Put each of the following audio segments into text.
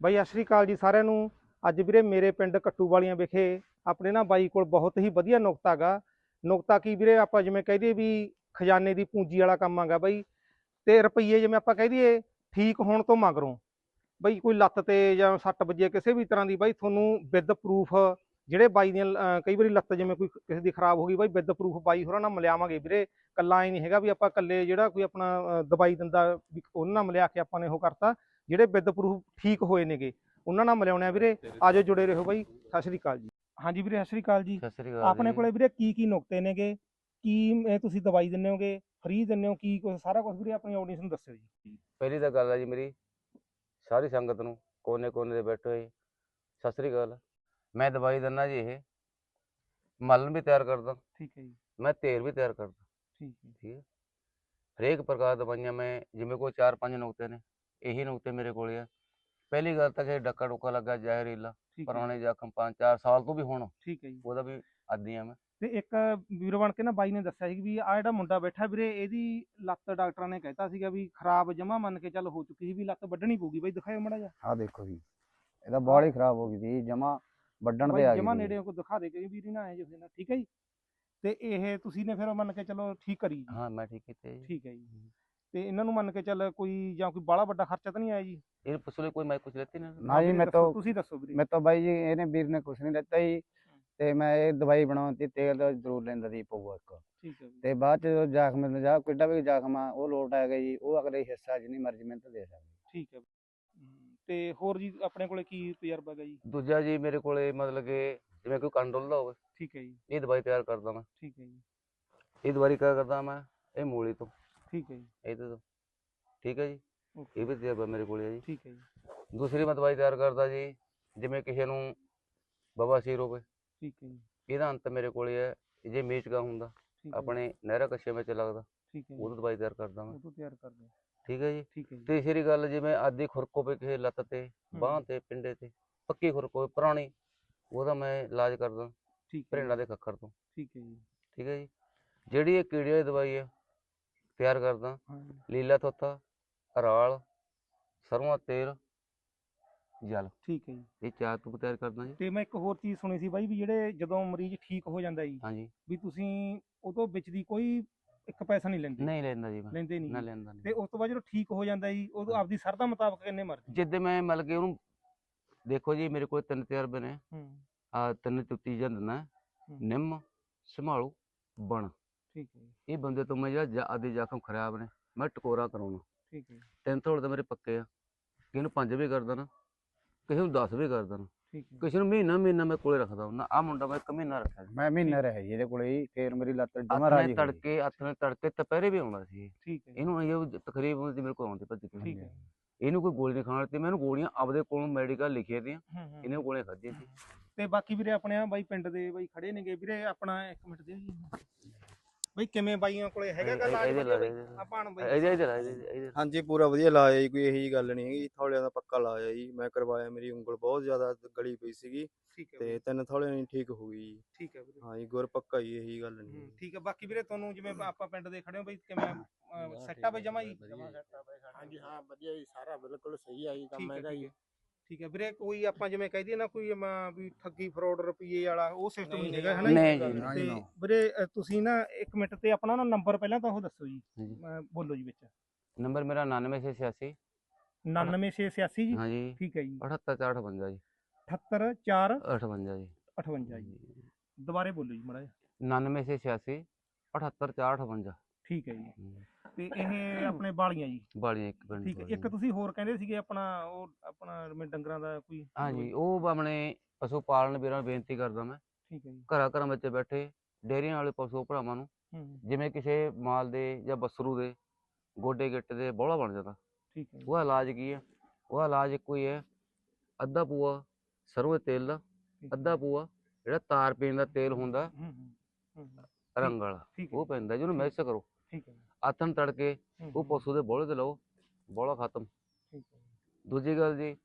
ਬਾਈ, ਸਤਿ ਸ਼੍ਰੀ ਅਕਾਲ ਜੀ ਸਾਰਿਆਂ ਨੂੰ। ਅੱਜ ਵੀਰੇ ਮੇਰੇ ਪਿੰਡ ਕੱਟੂ ਵਾਲੀਆਂ ਵਿਖੇ ਆਪਣੇ ਨਾ ਬਾਈ ਕੋਲ ਬਹੁਤ ਹੀ ਵਧੀਆ ਨੁਕਤਾ ਗਾ। ਨੁਕਤਾ ਕੀ ਵੀਰੇ? ਆਪਾਂ ਜਿਵੇਂ ਕਹਿ ਦਈਏ ਵੀ ਖਜ਼ਾਨੇ ਦੀ ਪੂੰਜੀ ਵਾਲਾ ਕੰਮ ਆਗਾ ਬਾਈ। ਤੇ ਰੁਪਈਏ ਜਿਵੇਂ ਆਪਾਂ ਕਹਿ ਦਈਏ ਠੀਕ ਹੋਣ ਤੋਂ ਮਗਰੋਂ। ਬਈ, ਕੋਈ ਲੱਤ ਤੇ ਜਾਂ ਸੱਟ ਵੱਜੇ ਕਿਸੇ ਵੀ ਤਰ੍ਹਾਂ ਦੀ ਬਾਈ, ਤੁਹਾਨੂੰ ਵਿਦ ਪ੍ਰੂਫ ਜਿਹੜੇ ਬਾਈ ਦੀਆਂ ਕਈ ਵਾਰੀ ਲੱਤ ਜਿਵੇਂ ਕੋਈ ਕਿਸੇ ਦੀ ਖਰਾਬ ਹੋ ਗਈ ਬਾਈ ਵਿਦ ਪ੍ਰੂਫ ਬਾਈ ਹੋਰਾਂ ਨਾਲ ਮਿਲਿਆਵਾਂਗੇ ਵੀਰੇ। ਕੱਲਾ ਐ ਨਹੀਂ ਹੈਗਾ ਵੀ ਆਪਾਂ ਕੱਲੇ ਜਿਹੜਾ ਕੋਈ ਆਪਣਾ ਦਵਾਈ ਦਿੰਦਾ ਉਹਨਾਂ ਨਾਲ ਮਿਲਿਆ ਕੇ ਆਪਾਂ ਨੇ ਉਹ ਕਰਤਾ। ਜਿਹੜੇ ਵਿਦ ਪ੍ਰੂਫ ਠੀਕ ਹੋਏ ਨੇਗੇ ਉਹਨਾਂ ਨਾਲ ਮਿਲਾਉਣੇ ਆ ਵੀਰੇ। ਆਜੋ ਜੁੜੇ ਰਹੋ ਬਾਈ। ਸਤਿ ਸ਼੍ਰੀ ਅਕਾਲ ਜੀ। ਹਾਂਜੀ ਵੀਰੇ ਸਤਿ ਸ਼੍ਰੀ ਅਕਾਲ ਜੀ। ਸਤਿ ਸ੍ਰੀ ਅਕਾਲ ਆਪਣੇ। ਕੋਲੇ ਵੀਰੇ ਕੀ ਕੀ ਨੁਕਤੇ ਨੇਗੇ? ਕੀ ਤੁਸੀਂ ਦਵਾਈ ਦਿੰਦੇ ਹੋਗੇ? ਫ੍ਰੀ ਦਿੰਦੇ ਹੋ? ਕੀ ਸਾਰਾ ਕੁਝ ਵੀਰੇ ਆਪਣੀ ਆਡੀਅנס ਨੂੰ ਦੱਸਿਓ ਜੀ। ਪਹਿਲੀ ਤਾਂ ਗੱਲ ਆ ਜੀ ਮੇਰੀ ਸਾਰੀ ਸੰਗਤ ਨੂੰ ਕੋਨੇ ਕੋਨੇ ਦੇ ਬੈਠੇ ਹੋਏ। ਸਤਿ ਸ੍ਰੀ ਅਕਾਲ। ਮੈਂ ਦਵਾਈ ਦਿੰਦਾ ਜੀ ਇਹ। ਮਲਮ ਵੀ ਤਿਆਰ ਕਰਦਾ। ਠੀਕ ਹੈ ਜੀ। ਮੈਂ ਤੇਲ ਵੀ ਤਿਆਰ ਕਰਦਾ। ਠੀਕ ਹੈ। ਠੀਕ ਹੈ। ਹਰੇਕ ਪ੍ਰਕਾਰ ਦਵਾਈਆਂ ਮੈਂ ਜਿਵੇਂ ਕੋਈ ਚਾਰ ਪੰਜ ਨੁਕਤੇ ਨੇ ਇਹੀ ਨੁਕਤੇ ਮੇਰੇ ਕੋਲੇ ਆ। ਪਹਿਲੀ ਗੱਲ ਤਾਂ ਜੇ ਡੱਕਾ ਡੁੱਕਾ ਲੱਗਾ ਜ਼ਹਿਰੀਲਾ ਠੀਕ ਹੈ ਪੁਰਾਣੇ ਜ਼ਖਮ ਪੰਜ ਚਾਰ ਸਾਲ ਤੋਂ ਵੀ ਹੁਣ ਠੀਕ ਹੈ ਜੀ। ਉਹਦਾ ਵੀ ਆਦੀ ਆ ਮੈਂ। ਤੇ ਇੱਕ ਵੀਰ ਬਣ ਕੇ ਨਾ ਬਾਈ ਨੇ ਦੱਸਿਆ ਸੀ ਵੀ ਆ ਜਿਹੜਾ ਮੁੰਡਾ ਬੈਠਾ ਵੀਰੇ ਇਹਦੀ ਲੱਤ ਡਾਕਟਰਾਂ ਨੇ ਕਹਿਤਾ ਸੀਗਾ ਵੀ ਖਰਾਬ ਜਮਾ ਮੰਨ ਕੇ ਚੱਲ ਹੋ ਚੁੱਕੀ ਸੀ ਵੀ ਲੱਤ ਵੱਢਣੀ ਪਊਗੀ। ਬਾਈ ਦਿਖਾਓ ਮੜਾ ਜਾ ਆ ਦੇਖੋ ਜੀ ਇਹਦਾ ਬਾਲ ਹੀ ਖਰਾਬ ਹੋ ਗਈ ਸੀ ਜਮਾ ਵੱਢਣ ਤੇ ਬਾਈ ਆ ਗਈ ਜਮਾ ਸੀ। ਨੇੜੇ ਕੋ ਦਿਖਾ ਦੇ ਕਿ ਵੀਰ ਨਾ ਆਏ ਜਿਹੇ ਨਾਲ ਠੀਕ ਹੈ ਜੀ। ਤੇ ਇਹ ਤੁਸੀਂ ਨੇ ਫਿਰ ਮੰਨ ਕੇ ਚੱਲੋ ਠੀਕ ਕਰੀ ਜੀ। ਹਾਂ ਮੈਂ ਠੀਕ ਕੀਤੇ ਜੀ। ਠੀਕ ਹੈ ਜੀ। ਤੇ ਇਹਨਾਂ ਨੂੰ ਮੰਨ ਕੇ ਚੱਲ ਕੋਈ ਜਾਂ ਕੋਈ ਬਾਹਲਾ ਵੱਡਾ ਖਰਚਾ ਤਾਂ ਨਹੀਂ ਆਇਆ ਜੀ? ਇਹ ਪੁੱਛ ਕੋਈ ਮੈਂ ਕੁਛ ਲੈਤੀ ਨਾ। ਨਾ ਜੀ ਵੀਰੇ ਮੈਂ ਦੱਸੋ, ਤਾਂ ਤੁਸੀਂ ਦੱਸੋ ਵੀਰੇ। ਮੈਂ ਤਾਂ ਬਾਈ ਜੀ ਇਹਨੇ ਵੀਰ ਨੇ ਕੁਛ ਨਹੀਂ ਲੈਤਾ ਜੀ। ਤੇ ਮੈਂ ਇਹ ਦਵਾਈ ਬਣਾਉਣ ਤੇ ਤੇਲ ਦਾ ਜ਼ਰੂਰ ਲੈਂਦਾ ਸੀ ਪਊਆ ਇੱਕ। ਠੀਕ ਹੈ ਵੀਰੇ। ਤੇ ਬਾਅਦ ਚ ਜਦੋਂ ਜ਼ਖਮ ਨੂੰ ਜਾ ਕਿੱਡਾ ਵੀ ਜ਼ਖਮ ਆ ਉਹ ਲੋਟ ਆ ਗਿਆ ਜੀ ਉਹ ਅਗਲੇ ਹਿੱਸਾ ਜਿੰਨੀ ਮਰਜ਼ੀ ਮਿਹਨਤ ਦੇ ਸਕਦੇ। ਠੀਕ ਹੈ। ਹਮ, ਤੇ ਹੋਰ ਜੀ ਆਪਣੇ ਕੋਲੇ ਕੀ ਤਜਰਬਾ ਹੈਗਾ ਜੀ? ਦੂਜਾ ਜੀ ਮੇਰੇ ਕੋਲੇ ਮਤਲਬ ਕਿ ਜਿਵੇਂ ਕੋਈ ਕੰਨ ਡੁੱਲਦਾ ਹੋਵੇ। ਠੀਕ ਹੈ ਜੀ। ਇਹ ਦਵਾਈ ਤਿਆਰ ਕਰਦਾ ਮੈਂ। ਠੀਕ ਹੈ ਜੀ। ਇਹ ਦਵਾਈ ਕਿਆ ਕਰਦਾ ਮੈਂ? ਇਹ ਮੂਲੀ ਤੋਂ। ਠੀਕ ਹੈ ਜੀ ਇਹਦੇ ਤੋਂ ਠੀਕ ਹੈ ਜੀ ਇਹ ਵੀ ਤਜਰਬਾ ਮੇਰੇ ਕੋਲੇ ਹੈ ਜੀ ਠੀਕ ਹੈ ਜੀ ਦੂਸਰੀ ਮੈਂ ਦਵਾਈ ਤਿਆਰ ਕਰਦਾ ਜੀ ਜਿਵੇਂ ਕਿਸੇ ਨੂੰ ਬਵਾਸੀਰ ਹੋਵੇ ਠੀਕ ਹੈ ਜੀ ਇਹਦਾ ਅੰਤ ਮੇਰੇ ਕੋਲੇ ਹੈ ਜੇ ਮੇਚਗਾ ਹੁੰਦਾ ਆਪਣੇ ਨਹਿਰਾ ਕੱਛੇ ਵਿੱਚ ਲੱਗਦਾ ਉਹਦੀ ਦਵਾਈ ਤਿਆਰ ਕਰਦਾ ਮੈਂ ਉਹ ਤੋਂ ਤਿਆਰ ਕਰਦੇ ਹੋ। ਠੀਕ ਹੈ ਜੀ ਹੈ ਜੀ ਤੀਸਰੀ ਗੱਲ ਜਿਵੇਂ ਆਦੀ ਖੁਰਕ ਹੋਵੇ ਕਿਸੇ ਲੱਤ ਤੇ ਬਾਂਹ ਤੇ ਪਿੰਡੇ ਤੇ ਪੱਕੀ ਖੁਰਕ ਹੋਵੇ ਪੁਰਾਣੀ ਉਹਦਾ ਮੈਂ ਇਲਾਜ ਕਰਦਾ ਠੀਕ ਹੈ ਭਰਿੰਡਾ ਦੇ ਖੱਖਰ ਤੋਂ ਠੀਕ ਹੈ ਜੀ ਠੀਕ ਹੈ ਜੀ ਜਿਹੜੀ ਇਹ ਕੀੜੇ ਵਾਲੀ ਦਵਾਈ ਹੈ ਤਿਆਰ ਕਰਦਾ। ਜੀ, ਲੀਲਾ ਤੋਤਾ ਰਾਲ ਸਰੋਂ ਦਾ ਤੇਲ ਜਲ। ਠੀਕ ਹੈ ਜੀ। ਇਹ ਚਾਰ ਤੋਂ ਤਿਆਰ ਕਰਦਾ ਜੀ। ਤੇ ਮੈਂ ਇੱਕ ਹੋਰ ਚੀਜ਼ ਸੁਣੀ ਸੀ ਬਾਈ ਵੀ ਜਿਹੜੇ ਜਦੋਂ ਮਰੀਜ਼ ਠੀਕ ਹੋ ਜਾਂਦਾ ਜੀ ਹਾਂਜੀ। ਵੀ ਤੁਸੀਂ ਤੋਂ ਵਿੱਚ ਦੀ ਕੋਈ ਇੱਕ ਪੈਸਾ ਨਹੀਂ ਲੈਂਦੇ। ਨਹੀਂ ਲੈਂਦਾ ਜੀ ਮੈਂ। ਲੈਂਦੇ ਨਾ ਨਹੀਂ। ਲੈਂਦਾ ਤੇ ਨਹੀਂ ਉਸ ਤੋਂ ਬਾਅਦ ਜਦੋਂ ਠੀਕ ਹੋ ਜਾਂਦਾ ਜੀ ਉਦੋਂ ਆਪਦੀ ਸਰਦਾ ਮੁਤਾਬਕ ਕਿੰਨੇ ਮਰਜ਼ੀ। ਜਿੱਦੇ ਮੈਂ ਮਤਲਬ ਕਿ ਉਹਨੂੰ ਦੇਖੋ ਜੀ ਮੇਰੇ ਕੋਲ ਤਿੰਨ ਤਜਰਬੇ ਨੇ। ਹੂੰ। ਆ ਤਿੰਨ ਤੋਂ ਤੀਜਾ ਦਿੰਦਾ ਹੂੰ। ਨਿੰਮ ਸੰਭਾਲੂ ਬਣ। ਠੀਕ ਹੈ ਜੀ। ਇਹ ਬੰਦੇ ਤੋਂ ਮੈਂ ਜਿਹੜਾ ਆਦੀ ਜ਼ਖਮ ਖਰਾਬ ਨੇ ਮੈਂ ਟਕੋਰਾ ਕਰਾਉਣਾ। ਠੀਕ ਹੈ ਜੀ, ਤਿੰਨ ਥੋੜੇ ਤਾਂ ਮੇਰੇ ਪੱਕੇ ਆ। ਕਿਸੇ ਨੂੰ ਪੰਜ ਵੀ ਕਰਦਾ ਨਾ ਕਿਸੇ ਨੂੰ 10 ਵੀ ਕਰਦਾ ਨਾ ਠੀਕ ਹੈ। ਕਿਸੇ ਨੂੰ ਮਹੀਨਾ ਮਹੀਨਾ ਮੈਂ ਕੋਲੇ ਰੱਖਦਾ ਹੁੰਦਾ ਆ ਮੁੰਡਾ ਮੈਂ ਇੱਕ ਮਹੀਨਾ ਰੱਖਿਆ ਸੀ। ਮੈਂ ਮਹੀਨਾ ਰਿਹਾ ਜੀ ਇਹਦੇ ਕੋਲੇ ਹੀ ਫੇਰ ਮੇਰੀ ਲੱਤ ਜਮਾ ਰਾਜੀ ਹੋ ਗਈ। ਤੜਕੇ ਹੱਥ ਨੇ ਤੜਕੇ ਦੁਪਹਿਰੇ ਵੀ ਆਉਂਦਾ ਸੀ ਇਹ। ਠੀਕ ਹੈ ਜੀ, ਇਹਨੂੰ ਇਹ ਤਕਰੀਬ ਸੀ ਮੇਰੇ ਕੋਲ ਆਉਂਦੇ ਭੱਜ ਕੇ। ਠੀਕ ਹੈ। ਇਹਨੂੰ ਕੋਈ ਗੋਲੀ ਨਹੀਂ ਖਾਣ ਦਿੱਤੀ ਮੈਨੂੰ ਗੋਲੀਆਂ ਆਪਦੇ ਕੋਲੋਂ ਮੈਡੀਕਲ ਲਿਖੀਆਂ ਦੀਆਂ ਹੂੰ ਹੂੰ। ਇਹਨੇ ਗੋਲੀਆਂ ਖਾਧੀਆਂ ਸੀ। ਤੇ ਬਾਕੀ ਵੀਰੇ ਆਪਣੇ ਆ ਬਾਈ ਪਿੰਡ ਦੇ ਬਾਈ ਖੜੇ ਨੇਗੇ ਵੀਰੇ ਆਪਣਾ ਇੱਕ ਮਿੰਟ ਜੀ ਬਾਈ ਕਿਵੇਂ ਬਾਈਆਂ ਕੋਲੇ ਹੈਗਾ ਗੱਲ ਇਹਦੇ ਲਾ ਦੇ। ਆਪਾਂ ਬਾਈ ਇਹਦੇ ਇਹਦੇ ਲਾ, ਇਹਦੇ ਹਾਂਜੀ ਪੂਰਾ ਵਧੀਆ ਹੈ ਜੀ ਕੋਈ ਇਹੀ ਜੀ ਗੱਲ ਨਹੀਂ ਹੈਗੀ। ਥੌਲਿਆਂ ਦਾ ਪੱਕਾ ਹੈ ਜੀ। ਮੈਂ ਕਰਵਾਇਆ ਮੇਰੀ ਉਂਗਲ ਬਹੁਤ ਜ਼ਿਆਦਾ ਗਲੀ ਪਈ ਸੀਗੀ। ਤੇ ਤਿੰਨ ਥੌਲਿਆਂ ਨਹੀਂ ਠੀਕ ਹੋ ਗਈ ਜੀ। ਠੀਕ ਹੈ ਵੀਰੇ। ਹਾਂ ਜੀ ਗੁਰ ਪੱਕਾ ਹੀ ਇਹੀ ਗੱਲ ਨਹੀਂ। ਠੀਕ ਹੈ। ਬਾਕੀ ਵੀਰੇ ਤੁਹਾਨੂੰ ਜਿਵੇਂ ਆਪਾਂ ਪਿੰਡ ਦੇ ਖੜੇ ਹੋ ਬਈ ਕਿਵੇਂ ਸੈੱਟ ਆ ਬਈ ਜਮਾ ਜੀ? ਹਾਂਜੀ ਹਾਂ ਵਧੀਆ ਜੀ ਸਾਰਾ ਬਿਲਕੁਲ ਸਹੀ ਆ ਜੀ ਕੰਮ ਹੈਗਾ ਜੀ। ਹੈ। ਠੀਕ ਹੈ ਵੀਰੇ ਕੋਈ ਆਪਾਂ ਜਿਵੇਂ ਕਹਿ ਦਈਏ ਨਾ ਕੋਈ ਅਮ, ਵੀ ਠੱਗੀ ਫਰੋਡ ਰੁਪਈਏ ਵਾਲਾ ਉਹ ਸਿਸਟਮ ਨਹੀਂ ਹੈਗਾ ਹਨਾ ਜੀ? ਨਹੀਂ ਜੀ, ਨਾ ਜੀ, ਤੇ ਨਾ। ਵੀਰੇ ਅ, ਤੁਸੀਂ ਨਾ ਇੱਕ ਮਿੰਟ ਤੇ ਆਪਣਾ ਨਾ ਨੰਬਰ ਪਹਿਲਾਂ ਤਾਂ ਉਹ ਦੱਸੋ ਜੀ। ਅ, ਬੋਲੋ ਜੀ ਵਿੱਚ। ਨੰਬਰ ਮੇਰਾ 99686 99686 ਜੀ? ਹਾਂਜੀ। ਠੀਕ ਹੈ ਜੀ। 78458 ਜੀ। 784 58 ਜੀ। 58 ਜੀ। ਦੁਬਾਰੇ ਬੋਲੋ ਜੀ ਮੜਾ 99686 78458 ਠੀਕ ਹੈ ਜੀ। ਤੇ ਇਹ ਆਪਣੇ ਬਾਲੀਆਂ ਜੀ। ਬਾਲੀਆਂ ਇੱਕ ਪਿੰਡ ਠੀਕ ਹੈ ਇੱਕ ਤੁਸੀਂ ਹੋਰ ਕਹਿੰਦੇ ਸੀਗੇ ਆਪਣਾ ਉਹ ਆਪਣਾ ਜਿਵੇਂ ਡੰਗਰਾਂ ਦਾ ਕੋਈ ਹਾਂਜੀ ਉਹ ਆਪਣੇ ਪਸ਼ੂ ਪਾਲਣ ਵੀਰਾਂ ਨੂੰ ਬੇਨਤੀ ਕਰਦਾ ਮੈਂ। ਠੀਕ ਹੈ ਜੀ। ਘਰਾਂ ਘਰਾਂ ਵਿੱਚ ਬੈਠੇ ਡੇਅਰੀਆਂ ਵਾਲੇ ਪਸ਼ੂ ਭਰਾਵਾਂ ਨੂੰ ਜਿਵੇਂ ਕਿਸੇ ਮਾਲ ਦੇ ਜਾਂ ਬਸਰੂ ਦੇ ਗੋਡੇ ਗਿੱਟ ਦੇ ਬੋਲਾ ਬਣ ਜਾਂਦਾ। ਠੀਕ ਹੈ ਜੀ। ਉਹਦਾ ਇਲਾਜ ਕੀ ਹੈ? ਉਹਦਾ ਇਲਾਜ ਇੱਕੋ ਹੀ ਹੈ ਅੱਧਾ ਪੂਆ ਸਰੋਂ ਦੇ ਤੇਲ ਦਾ। ਅੱਧਾ ਪੂਆ ਜਿਹੜਾ ਤਾਰ ਪੀਣ ਦਾ ਤੇਲ ਹੁੰਦਾ। ਰੰਗ ਵਾਲਾ ਠੀਕ ਹੈ ਉਹ ਪੈਂਦਾ ਜਿਹਨੂੰ ਮਿਕਸ ਕਰੋ। ਠੀਕ ਹੈ ਜੀ, ਆਥਣ ਤੜਕੇ ਹੂੰ, ਉਹ ਪਸ਼ੂ ਦੇ ਬੋਲੇ ਤੇ ਲਓ ਬੋਲਾ ਖਤਮ। ਠੀਕ ਹੈ ਜੀ, ਦੂਜੀ ਗੱਲ ਜੀ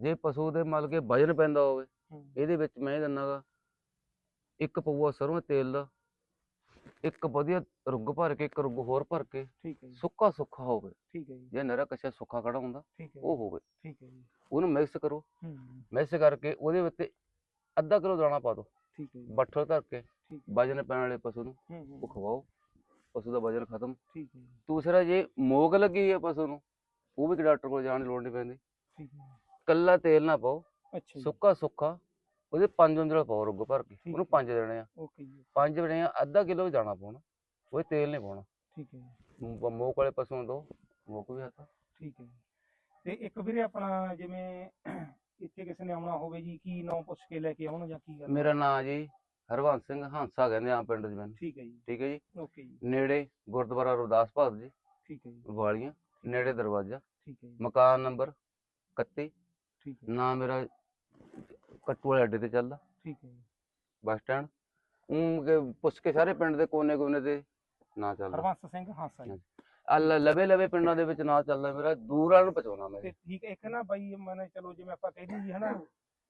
ਜੇ ਪਸ਼ੂ ਦੇ ਮਤਲਬ ਕਿ ਵਜਨ ਪੈਂਦਾ ਹੋਵੇ ਇਹਦੇ ਵਿੱਚ ਮੈਂ ਦਿੰਨਾਗਾ ਇੱਕ ਪਊਆ ਸਰੋਂ ਦੇ ਤੇਲ ਦਾ ਇੱਕ ਵਧੀਆ ਰੁੱਗ ਭਰ ਕੇ ਇੱਕ ਰੁੱਗ ਹੋਰ ਭਰ ਕੇ ਠੀਕ ਹੈ ਜੀ। ਸੁੱਕਾ ਸੁੱਕਾ ਹੋਵੇ। ਠੀਕ ਹੈ ਜੀ। ਜੇ ਨਰਾ ਕੱਚਾ ਸੁੱਕਾ ਖੜਾ ਹੁੰਦਾ ਠੀਕ ਹੈ ਉਹ ਹੋਵੇ। ਠੀਕ ਹੈ ਜੀ। ਉਹਨੂੰ ਮਿਕਸ ਕਰੋ। ਮਿਕਸ ਕਰਕੇ ਉਹਦੇ ਉੱਤੇ ਅੱਧਾ ਕਿਲੋ ਦਾਣਾ ਪਾ ਦਿਓ। ਠੀਕ ਹੈ ਜੀ। ਬੱਠਲ ਧਰ ਕੇ ਵਜਨ ਪੈਣ ਵਾਲੇ ਪਸ਼ੂ ਨੂੰ ਉਹ ਖਵਾਓ ਪਸ਼ੂ ਦਾ ਵਜਨ ਖਤਮ। ਠੀਕ ਹੈ। ਜੀ ਦੂਸਰਾ ਜੇ ਮੋਗ ਲੱਗੀ ਹੈ ਪਸ਼ੂ ਨੂੰ ਉਹ ਵੀ ਡਾਕਟਰ ਕੋਲ ਜਾਣ ਦੀ ਲੋੜ ਨਹੀਂ ਪੈਂਦੀ। ਠੀਕ ਹੈ। ਕੱਲਾ ਤੇਲ ਨਾ ਪਾਓ ਅੱਛਾ ਸੁੱਕਾ ਸੁੱਕਾ ਉਹਦੇ ਪੰਜ ਉਂਗਲ ਪਾਓ ਰੁੱਗ ਭਰ ਕੇ ਉਹਨੂੰ। ਪੰਜ ਦੇਣੇ ਆ। ਓਕੇ ਜੀ। ਪੰਜ ਦੇਣੇ ਆ ਅੱਧਾ ਕਿਲੋ ਦਾਣਾ ਪਾਉਣਾ ਉਹ ਤੇਲ ਨਹੀਂ ਪਾਉਣਾ। ਠੀਕ ਹੈ। ਮੋਕ ਵਾਲੇ ਪਸ਼ੂ ਨੂੰ ਦੋ ਮੋਕ ਵੀ ਆਤਾ ਠੀਕ ਹੈ। ਤੇ ਇੱਕ ਵੀਰੇ ਆਪਣਾ ਜਿਵੇਂ ਇੱਥੇ ਕਿਸੇ ਨੇ ਆਉਣਾ ਹੋਵੇ ਜੀ ਕੀ ਨਾਂ ਪੁੱਛ ਕੇ ਲੈ ਕੇ ਆਉਣ ਜਾਂ ਕੀ ਗੱਲ? ਮੇਰਾ ਨਾਂ ਜੀ ਹਰਵੰਸ ਸਿੰਘ ਹਾਂਸਾ ਕਹਿੰਦੇ ਆ ਪਿੰਡ 'ਚ ਮੈਨੂੰ ਠੀਕ ਹੈ ਜੀ। ਠੀਕ ਹੈ ਜੀ? ਓਕੇ ਜੀ। ਨੇੜੇ ਗੁਰਦੁਆਰਾ ਰਵਿਦਾਸ ਭਗਤ ਜੀ। ਠੀਕ ਹੈ ਜੀ। ਵਾਲੀਆਂ ਨੇੜੇ ਦਰਵਾਜ਼ਾ। ਠੀਕ ਹੈ ਜੀ। ਮਕਾਨ ਨੰਬਰ 31 ਠੀਕ ਹੈ ਨਾਂ ਮੇਰਾ ਕੱਟੂ ਵਾਲੇ ਅੱਡੇ ਤੇ ਚੱਲਦਾ। ਠੀਕ ਹੈ ਜੀ। Bus stand. ਉਹ ਪੁੱਛ ਕੇ ਸਾਰੇ ਪਿੰਡ ਦੇ ਕੋਨੇ ਕੋਨੇ ਤੇ ਨਾਂ ਚੱਲਦਾ। ਹਰਵੰਸ ਸਿੰਘ ਹਾਸਾ ਜੀ। ਆ ਲਵੇ ਲਵੇ ਪਿੰਡਾਂ ਦੇ ਵਿੱਚ ਨਾਂ ਚੱਲਦਾ ਮੇਰਾ। ਦੂਰ ਨੂੰ ਪਹੁੰਚਾਉਣਾ ਮੈਂ। ਠੀਕ ਹੈ, ਇੱਕ ਨਾ ਬਾਈ ਮਨੇ ਚਲੋ ਜਿਵੇਂ ਆਪਾਂ ਕਹਿੰਦੇ ਜੀ ਹਨਾ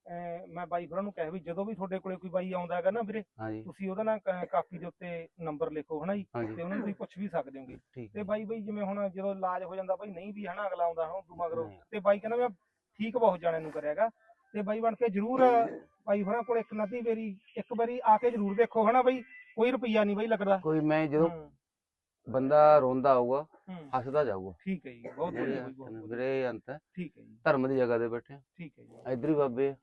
ਅਹ ਮੈਂ ਬਾਈ ਹੋਰਾਂ ਨੂੰ ਕਹਿ ਵੀ ਜਦੋਂ ਵੀ ਤੁਹਾਡੇ ਕੋਲੇ ਕੋਈ ਬਾਈ ਆਉਂਦਾ ਹੈਗਾ ਨਾ ਵੀਰੇ ਹਾਂਜੀ। ਤੁਸੀਂ ਉਹਦਾ ਨਾ ਕ- ਕਾਪੀ ਦੇ ਉੱਤੇ ਨੰਬਰ ਲਿਖੋ ਹਨਾ ਜੀ? ਹਾਂਜੀ। ਤੇ ਉਹਨੂੰ ਤੁਸੀਂ ਪੁੱਛ ਵੀ ਸਕਦੇ ਹੋਗੇ। ਠੀਕ ਤੇ ਬਾਈ ਬਈ ਜਿਵੇਂ ਹੁਣ ਜਦੋਂ ਇਲਾਜ ਹੋ ਜਾਂਦਾ ਬਾਈ ਨਹੀਂ ਵੀ ਹਨਾ ਅਗਲਾ ਆਉਂਦਾ ਹਾਂ ਤੂੰ ਮਗਰੋਂ। ਤੇ ਬਾਈ ਕਹਿੰਦਾ ਮੈਂ ਠੀਕ ਬਹੁਤ ਜਾਣੇ ਨੂੰ ਕਰਿਆਗਾ ਤੇ ਬਾਈ ਬਣ ਕੇ ਜਰੂਰ ਬਾਈ ਹੋਰਾਂ ਕੋਲ ਇੱਕ ਨਦੀ ਵਾਰੀ ਇੱਕ ਵਾਰੀ ਆ ਕੇ ਜਰੂਰ ਦੇਖੋ ਹਨਾ ਬਾਈ? ਕੋਈ ਰੁਪਈਆ ਨਹੀਂ ਬਾਈ ਲੱਗਦਾ। ਕੋਈ ਮੈਂ ਜਦੋਂ ਹੂੰ, ਬੰਦਾ ਰੋਂਦਾ ਆਊਗਾ ਹੂੰ, ਹੱਸਦਾ ਜਾਊਗਾ। ਠੀਕ ਹੈ ਜੀ ਬਹੁਤ ਵਧੀਆ ਬਾਈ ਬਹੁਤ ਵਧੀਆ। ਵੀਰੇ ਅੰਤ ਹੈ। ਠੀਕ ਹੈ ਜੀ। ਧਰਮ ਦੀ ਜਗ੍ਹਾ ਤੇ ਬੈਠੇ ਠੀਕ ਹੈ ਜੀ। ਇੱਧਰ ਹੀ ਬਾਬੇ ਆ,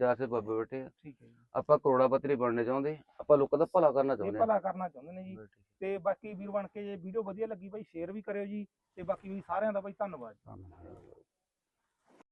ਚਾਰ ਸੇ ਬਾਬੇ ਬੈਠੇ ਆ। ਠੀਕ ਹੈ ਜੀ। ਆਪਾਂ ਕਰੋੜਾਪਤੀ ਨਹੀਂ ਬਣਨੇ ਚਾਹੁੰਦੇ ਆਪਾਂ ਲੋਕਾਂ ਦਾ ਭਲਾ ਕਰਨਾ ਇਹ ਚਾਹੁੰਦੇ ਆ। ਭਲਾ ਕਰਨਾ ਚਾਹੁੰਦੇ ਨੇ ਜੀ। ਤੇ ਬਾਕੀ ਵੀਰ ਬਣ ਕੇ ਜੇ ਵੀਡੀਓ ਵਧੀਆ ਲੱਗੀ ਬਾਈ ਸ਼ੇਅਰ ਵੀ ਕਰਿਓ ਜੀ। ਤੇ ਬਾਕੀ ਵੀ ਸਾਰਿਆਂ ਦਾ ਬਾਈ ਧੰਨਵਾਦ। ਧੰਨਵਾਦ।